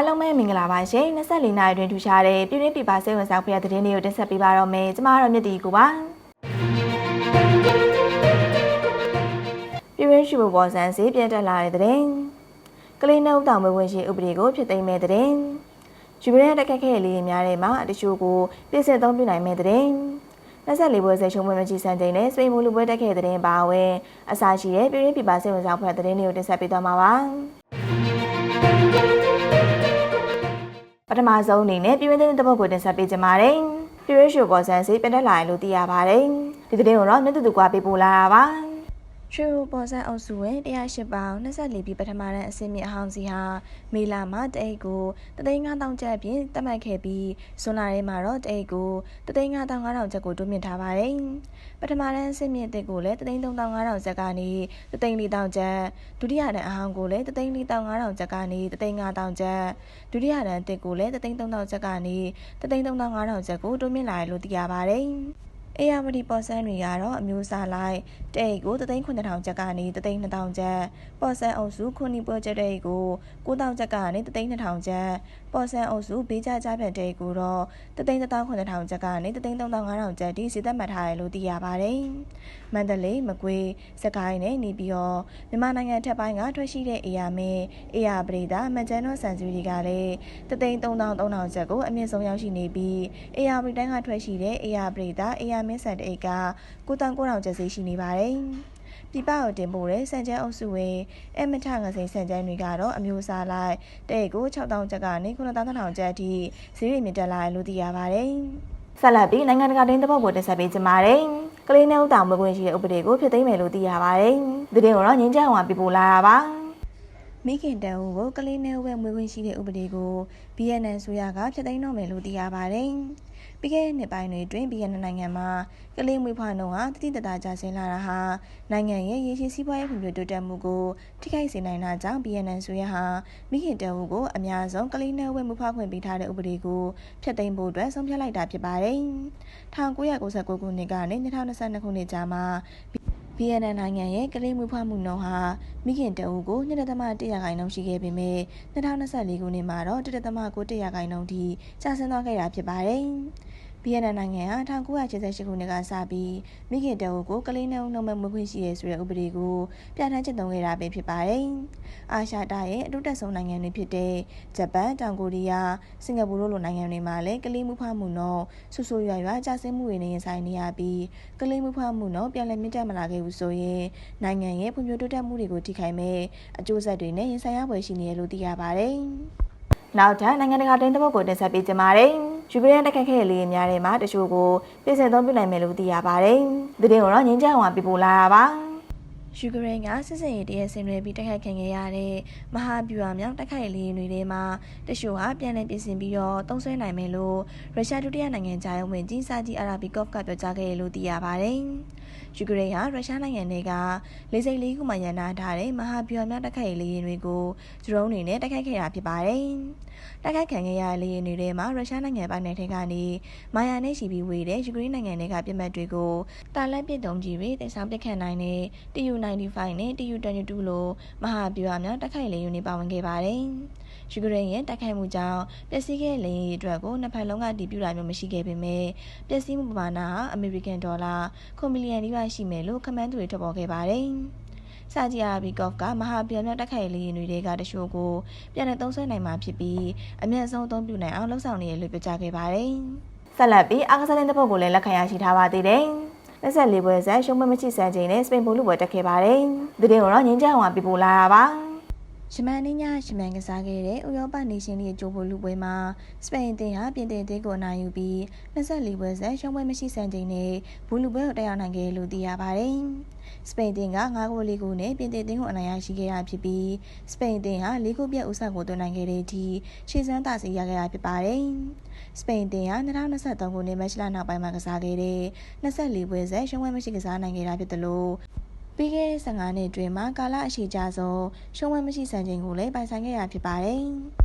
အားလုံးပဲမင်္ဂလာပါရှင်24နှစ်အတွင်းထူရှားတဲ့ပြည်တွင်းပြည်ပစိတ်ဝင်စားဖွယ်တဲ့သတင်းတွေကိုတင်ဆက်ပေးပါတော့မယ်ကျမတို့မြတ်တီကိုပါပြည်တွင်းရှိဖို့ပေါ်ဆန်းစီပြည့်တက်လာတဲ့သတင်းကလေးနှုတ်တောင်မဝင်ရှိဥပဒေကိုဖြစ်သိမ်းမဲ့သတင်းယူကရိန်းတက်ခက်ခဲလေးတွေများတဲ့မှာတချို့ကိုပြည့်စက်သုံးပြနိုင်မဲ့သတင်း24ပွဲဆက်ရှုံးပွဲမကြီးစံချိန်နဲ့စပိန်မူလူပွဲတက်ခဲ့တဲ့သတင်းပါဝင်အစားရှိတဲ့ပြည်တွင်းပြည်ပစိတ်ဝင်စားဖွယ်တဲ့သတင်းတွေကိုတင်ဆက်ပေးသွားမှာပါ ပထမဆုံးအနေနဲ့ပြည်တွင်းသတင်းတစ်ပုဒ်ကိုတင်ဆက်ပေးကြပါမယ်။ပြည်တွင်းရှိပေါ်ဆန်းစီပြန်တက်လာတယ်လို့သိရပါတယ်။ဒီသတင်းကိုတော့မြတ်တူတူကပေးပို့လာတာပါ။ ရွှေဘပေါ်ဆန်းအုပ်စုဝင်108ပေါင်24ပြီးပထမတန်းအစင်းမြအဟောင်းစီဟာမေလာမှာတအိတ်ကို3,500ကျပ်အပြင်တတ်မှတ်ခဲ့ပြီးဇွန်လထဲမှာတော့တအိတ်ကို3,500ကျပ်ကိုတိုးမြင့်ထားပါတယ်။ပထမတန်းအစင်းမြအသစ်ကိုလည်း3,500ကျပ်ကနေ3,400ကျပ်ဒုတိယတန်းအဟောင်းကိုလည်း3,400ကျပ်ကနေ3,500ကျပ်ဒုတိယတန်းအသစ်ကိုလည်း3,300ကျပ်ကနေ3,300ကျပ်ကိုတိုးမြင့်လာတယ်လို့သိရပါတယ်။ အေယာဝတီပေါ်ဆန်းတွေကတော့အမျိုးအစားလိုက်တဲ့အိတ်ကို3,900ကျပ်ကနေ3,200ကျပ်ပေါ်ဆန်းအုပ်စုခုနီပွဲကျက်တဲ့အိတ်ကို9,000ကျပ်ကနေ3,200ကျပ်ပေါ်ဆန်းအုပ်စုဘေးကြကြပြတ်တဲ့အိတ်ကိုတော့3,900ကျပ်ကနေ3,500ကျပ်ဒီစီသက်မှတ်ထားတယ်လို့သိရပါတယ်။မန္တလေးမကွေးစကိုင်းနဲ့နေပြီးတော့မြန်မာနိုင်ငံထက်ပိုင်းကထွက်ရှိတဲ့အေယာမင်းအေယာပရိဒါမကြမ်းတော့ဆန်စုတွေကလည်း3,300ကျပ်ကိုအမြင့်ဆုံးရောက်ရှိနေပြီးအေယာပရိတိုင်းကထွက်ရှိတဲ့အေယာပရိဒါအေယာမင်းဆန်တအိတ်က9,900ကျပ်စီရှိနေပါတယ်။ပြပကိုတင်ပို့တဲ့စံချမ်းအုပ်စုဝင်အမထငစိန်စံချမ်းတွေကတော့အမျိုးအစားလိုက်တဲ့ကို6000ကျပ်ကနေ9000ကျပ်အထိဈေးတွေမြင့်တက်လာတယ်လို့သိရပါတယ်။ဆက်လက်ပြီးနိုင်ငံတကာတင်းသဘောကိုတင်ဆက်ပေးကြပါမယ်။ကလေးနဲ့ဥတောင်မွေးခွင့်ရှိတဲ့ဥပဒေကိုဖြစ်သိမ်းမယ်လို့သိရပါတယ်။ဒီတင်ကိုတော့ငင်းကြအောင်ပြပို့လာတာပါ။ မိခင်တန်ဦးကိုကလေးနဲ့ဝဲမွေးခွင့်ရှိတဲ့ဥပဒေကို BNN ဆိုရကဖျက်သိမ်းတော့မယ်လို့သိရပါတယ်။ပြီးခဲ့တဲ့နှစ်ပိုင်းတွေတွင် BNN နိုင်ငံမှာကလေးမွေးဖွားနှုန်းဟာတတိတတာကျဆင်းလာတာဟာနိုင်ငံရဲ့ရေရှည်စီးပွားရေးဖွံ့ဖြိုးတိုးတက်မှုကိုထိခိုက်စေနိုင်တာကြောင့် BNN ဆိုရဟာမိခင်တအုပ်ကိုအများဆုံးကလေးနဲ့ဝဲမွေးဖွားခွင့်ပေးထားတဲ့ဥပဒေကိုဖျက်သိမ်းဖို့အတွက်ဆုံးဖြတ်လိုက်တာဖြစ်ပါတယ်။1999ခုနှစ်ကနေ2022ခုနှစ်ကြားမှာ ဗီယက်နမ်နိုင်ငံရဲ့ကလေးမွေးဖွားမှုနှုန်းဟာမိခင်တအုပ်ကို2.1ရာခိုင်နှုန်းရှိခဲ့ပေမဲ့2024ခုနှစ်မှာတော့1.9ရာခိုင်နှုန်းထိကျဆင်းသွားခဲ့တာဖြစ်ပါတယ်။ ဗီယက်နမ်နိုင်ငံဟာ1988ခုနှစ်ကစပြီးမိခင်တအုပ်ကိုကလေးနှုံနှုံမဲ့မွေးခွင့်ရှိရဲဆိုတဲ့ဥပဒေကိုပြဋ္ဌာန်းကျင့်သုံးခဲ့တာပဲဖြစ်ပါတယ်။အာရှတာရဲ့အတူတက်ဆုံးနိုင်ငံတွေဖြစ်တဲ့ဂျပန်၊တောင်ကိုရီးယား၊စင်ကာပူတို့လိုနိုင်ငံတွေမှာလည်းကလေးမှုဖွားမှုနှုန်းဆူဆူရွာရွာကျဆင်းမှုတွေနဲ့ရင်ဆိုင်နေရပြီးကလေးမှုဖွားမှုနှုန်းပြန်လည်မြင့်တက်မလာခဲ့ဘူးဆိုရင်နိုင်ငံရဲ့ဖွံ့ဖြိုးတိုးတက်မှုတွေကိုထိခိုက်မဲ့အကျိုးဆက်တွေနဲ့ရင်ဆိုင်ရပွဲရှိနေရလို့သိရပါတယ်။နောက်ထပ်နိုင်ငံတကာတင်းသဘောကိုတင်ဆက်ပေးကြပါမယ်။ ယူကရိန်းတက်ခတ်ခဲ့လေးများထဲမှာတချို့ကိုပြည်စင်သုံးပြနိုင်မယ်လို့သိရပါတယ်။ဒီတင်ကိုတော့ငင်းကြအောင်ပြပို့လာတာပါ။ယူကရိန်းကစစ်စင်ရေးတရဆင်တွေပြီးတိုက်ခိုက်ခံခဲ့ရတဲ့မဟာဗျူဟာမြောက်တိုက်ခိုက်လေးတွေထဲမှာတချို့ဟာပြန်လည်ပြင်ဆင်ပြီးတော့တုံးဆွဲနိုင်မယ်လို့ရုရှားဒုတိယနိုင်ငံသားရုံးဝင်ကြီးစာကြီးအာရာဘီကော့ဖ်ကပြောကြားခဲ့ရလို့သိရပါတယ်။ ယူကရိန်းဟာရုရှားနိုင်ငံတွေကလေစိတ်လေးခုမှရန်နာထားတဲ့မဟာဗျူဟာမြောက်တိုက်ခိုက်ရေးလေယာဉ်တွေကိုဒရုန်းတွေနဲ့တိုက်ခိုက်ခဲ့တာဖြစ်ပါတယ်။တိုက်ခိုက်ခံခဲ့ရတဲ့လေယာဉ်တွေထဲမှာရုရှားနိုင်ငံပိုင်းနယ်ထဲကနေမာယာနဲ့ရှိပြီးဝေတဲ့ယူကရိန်းနိုင်ငံတွေကပြစ်မှတ်တွေကိုတာလက်ပစ်တုံးကြီးတွေတင်ဆောင်ပစ်ခတ်နိုင်တဲ့ TU-95 နဲ့ TU-22 လိုမဟာဗျူဟာမြောက်တိုက်ခိုက်လေယာဉ်တွေပါဝင်ခဲ့ပါတယ်။ယူကရိန်းရဲ့တိုက်ခိုက်မှုကြောင့်ပျက်စီးခဲ့တဲ့လေယာဉ်အတွက်ကိုနှစ်ဖက်လုံးကတည်ပြုတာမျိုးမရှိခဲ့ပေမဲ့ပျက်စီးမှုပမာဏဟာအမေရိကန်ဒေါ်လာ9ဘီလီယံနီးပါးရှိမယ်လို့ခန့်မှန်းသူတွေထွက်ပေါ်ခဲ့ပါတယ်။စာဂျီအာဘီကော့ဖ်ကမဟာဗျူမြောက်တိုက်ခိုက်လေယာဉ်တွေကတချို့ကိုပြန်လည်သုံးစွဲနိုင်မှာဖြစ်ပြီးအမြင့်ဆုံးအသုံးပြုနိုင်အောင်လှုံ့ဆော်နေရလို့ပြောကြားခဲ့ပါတယ်။ဆက်လက်ပြီးအားကစားတဲ့ပုတ်ကိုလည်းလက်ခံရရှိထားပါသေးတယ်။24ပွဲဆက်ရှုံးမမရှိစံချိန်နဲ့စပိန်ပိုလူပွဲတက်ခဲ့ပါတယ်။ဒီတင်ကိုတော့ငင်းကြအောင်ပြပို့လာတာပါ။ ရှမန်နင်းညရှမန်ကစားခဲ့တဲ့ဥရောပနေရှင်လေးအကျိုးဖို့လူပွဲမှာစပိန်အသင်းဟာပြင်သစ်အသင်းကိုနိုင်ယူပြီး24ပွဲဆက်ရှုံးပွဲမရှိစံချိန်နဲ့ဘူးလူပွဲကိုတက်ရောက်နိုင်ခဲ့လို့သိရပါတယ်။စပိန်အသင်းက9ဂိုးလေးကိုနဲ့ပြင်သစ်အသင်းကိုအနိုင်ရရှိခဲ့တာဖြစ်ပြီးစပိန်အသင်းဟာ၄ဂိုးပြတ်ဥဆန်ကိုသွင်းနိုင်ခဲ့တဲ့အထိခြေစမ်းသာစီရခဲ့တာဖြစ်ပါတယ်။စပိန်အသင်းဟာ2023ခုနှစ်မတ်လနောက်ပိုင်းမှာကစားခဲ့တဲ့24ပွဲဆက်ရှုံးပွဲမရှိကစားနိုင်ခဲ့တာဖြစ်တယ်လို့ ပြီးခဲ့တဲ့15နှစ်အတွင်းမှာကာလအရှိကြဆုံးရှုံးဝဲမရှိစံချိန်ကိုလည်းပိုင်ဆိုင်ခဲ့ရဖြစ်ပါတယ်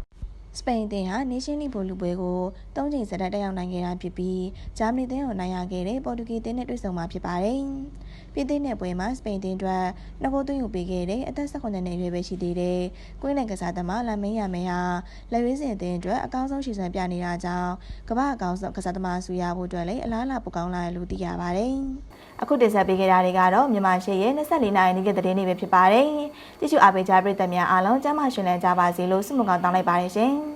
။စပိန်အသင်းဟာနေရှင်လီဘိုလူပွဲကို၃ချိန်စတက်တက်ရောက်နိုင်ခဲ့တာဖြစ်ပြီးဂျာမနီအသင်းကိုနိုင်ရခဲ့တဲ့ပေါ်တူဂီအသင်းနဲ့တွေ့ဆုံမှာဖြစ်ပါတယ်။ ပြည်သိနဲ့ပွဲမှာစပိန်တင်းအတွက်နှစ်ဂိုးသွင်းယူပေးခဲ့တဲ့အသက်18နှစ်အရွယ်ပဲရှိသေးတဲ့ကွင်းလန်ကစားသမားလာမင်းရမဲဟာလက်ရွေးစင်အသင်းအတွက်အကောင်းဆုံးရှီစံပြနေတာကြောင့်ကမ္ဘာအကောင်းဆုံးကစားသမားဆူရဖို့အတွက်လည်းအလားအလာပိုကောင်းလာတယ်လို့သိရပါတယ်။အခုတင်ဆက်ပေးခဲ့တာတွေကတော့မြန်မာရှေ့ရဲ့24နိုင်နေ့ကသတင်းတွေပဲဖြစ်ပါတယ်။ကြည့်ရှုအားပေးကြပရိသတ်များအားလုံးကျမ်းမာရှင်လန်းကြပါစေလို့ဆုမကောင်းတောင်းလိုက်ပါတယ်ရှင်။